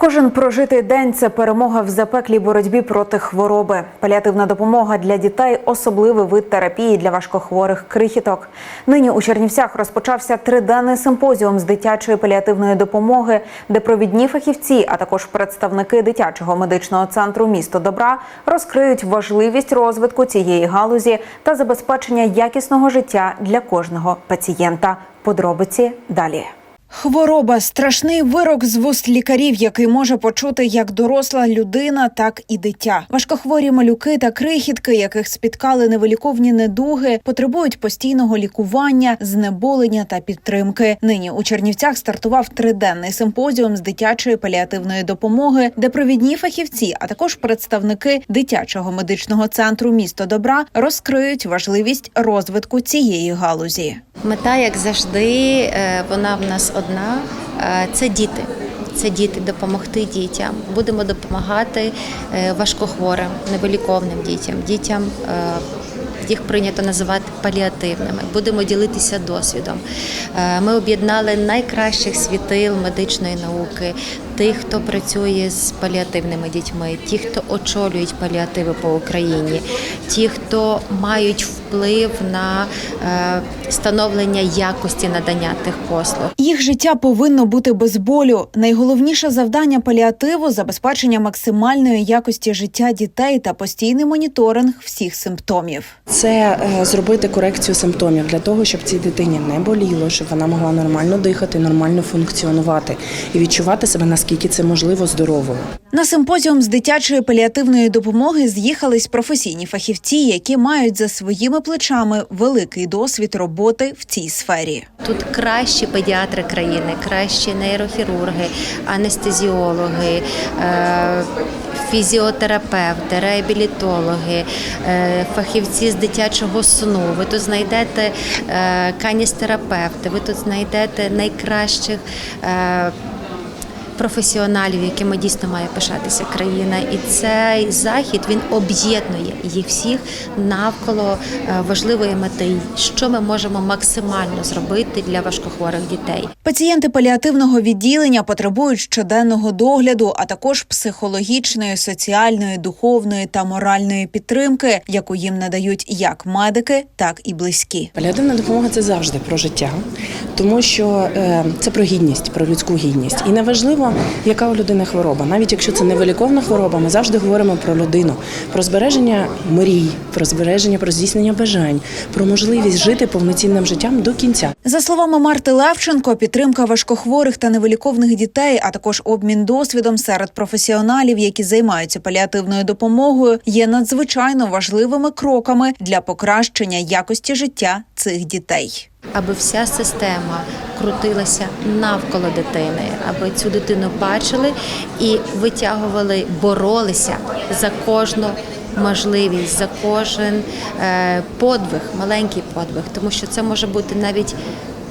Кожен прожитий день це перемога в запеклій боротьбі проти хвороби. Паліативна допомога для дітей особливий вид терапії для важкохворих крихіток. Нині у Чернівцях розпочався триденний симпозіум з дитячої паліативної допомоги, де провідні фахівці, а також представники дитячого медичного центру місто добра розкриють важливість розвитку цієї галузі та забезпечення якісного життя для кожного пацієнта. Подробиці далі. Хвороба страшний вирок з вуст лікарів, який може почути як доросла людина, так і дитя. Важкохворі малюки та крихітки, яких спіткали невиліковні недуги, потребують постійного лікування, знеболення та підтримки. Нині у Чернівцях стартував триденний симпозіум з дитячої паліативної допомоги, де провідні фахівці, а також представники дитячого медичного центру місто добра розкриють важливість розвитку цієї галузі. Мета, як завжди, е, вона в нас одна е, це діти. Це діти, допомогти дітям. Будемо допомагати е, важкохворим, невиліковним дітям, дітям. е, Їх прийнято називати паліативними. Будемо ділитися досвідом. Ми об'єднали найкращих світил медичної науки, тих, хто працює з паліативними дітьми, ті, хто очолюють паліативи по Україні, ті, хто мають вплив на е, становлення якості надання тих послуг. Їх життя повинно бути без болю. Найголовніше завдання паліативу забезпечення максимальної якості життя дітей та постійний моніторинг всіх симптомів. Це е, зробити корекцію симптомів для того, щоб цій дитині не боліло, щоб вона могла нормально дихати, нормально функціонувати і відчувати себе наскільки це можливо здоровою. На симпозіум з дитячої паліативної допомоги з'їхались професійні фахівці, які мають за своїми плечами великий досвід роботи в цій сфері. Тут кращі педіатри країни, кращі нейрохірурги, анестезіологи. Е- Фізіотерапевти, реабілітологи, е, фахівці з дитячого сну. Ви тут знайдете е, каністерапевти, ви тут знайдете найкращих е, професіоналів, якими дійсно має пишатися країна. І цей захід він об'єднує їх всіх навколо е, важливої мети, що ми можемо максимально зробити для важкохворих дітей. Пацієнти паліативного відділення потребують щоденного догляду, а також психологічної, соціальної, духовної та моральної підтримки, яку їм надають як медики, так і близькі. Паліативна допомога це завжди про життя, тому що е, це про гідність, про людську гідність. І неважливо, яка у людини хвороба. Навіть якщо це невиліковна хвороба, ми завжди говоримо про людину, про збереження мрій, про збереження, про здійснення бажань, про можливість жити повноцінним життям до кінця. За словами Марти Левченко, підтримка важкохворих та невиліковних дітей, а також обмін досвідом серед професіоналів, які займаються паліативною допомогою, є надзвичайно важливими кроками для покращення якості життя цих дітей. Аби вся система крутилася навколо дитини, аби цю дитину бачили і витягували, боролися за кожну можливість, за кожен е, подвиг, маленький подвиг, тому що це може бути навіть.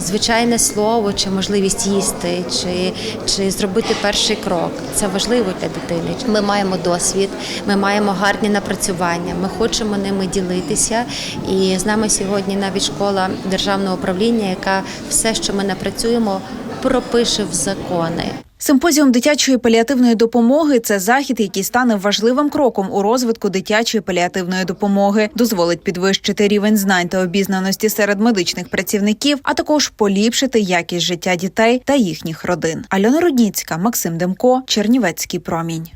Звичайне слово, чи можливість їсти, чи, чи зробити перший крок це важливо для дитини. Ми маємо досвід, ми маємо гарні напрацювання. Ми хочемо ними ділитися. І з нами сьогодні навіть школа державного управління, яка все, що ми напрацюємо, пропише в закони. Симпозіум дитячої паліативної допомоги це захід, який стане важливим кроком у розвитку дитячої паліативної допомоги, дозволить підвищити рівень знань та обізнаності серед медичних працівників, а також поліпшити якість життя дітей та їхніх родин. Альона Рудніцька, Максим Демко, Чернівецький промінь.